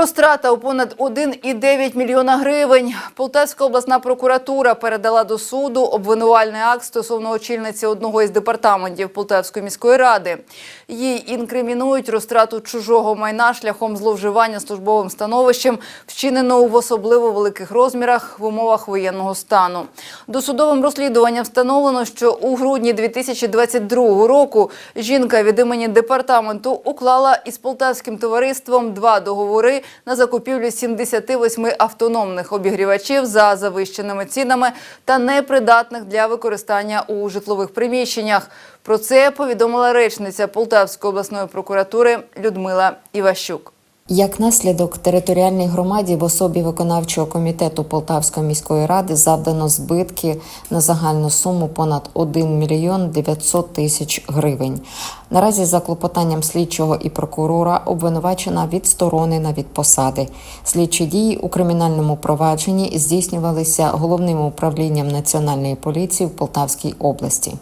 Розтрата у понад 1,9 мільйона гривень. Полтавська обласна прокуратура передала до суду обвинувальний акт стосовно очільниці одного із департаментів Полтавської міської ради. Їй інкримінують розтрату чужого майна шляхом зловживання службовим становищем, вчиненого в особливо великих розмірах в умовах воєнного стану. Досудовим розслідуванням встановлено, що у грудні 2022 року жінка від імені департаменту уклала із полтавським товариством два договори на закупівлю 78 автономних обігрівачів за завищеними цінами та непридатних для використання у житлових приміщеннях. Про це повідомила речниця Полтавської обласної прокуратури Людмила Іващук. Як наслідок територіальній громаді в особі виконавчого комітету Полтавської міської ради завдано збитки на загальну суму понад 1 мільйон 900 тисяч гривень. Наразі за клопотанням слідчого і прокурора обвинувачена відсторонена від посади. Слідчі дії у кримінальному провадженні здійснювалися головним управлінням національної поліції в Полтавській області.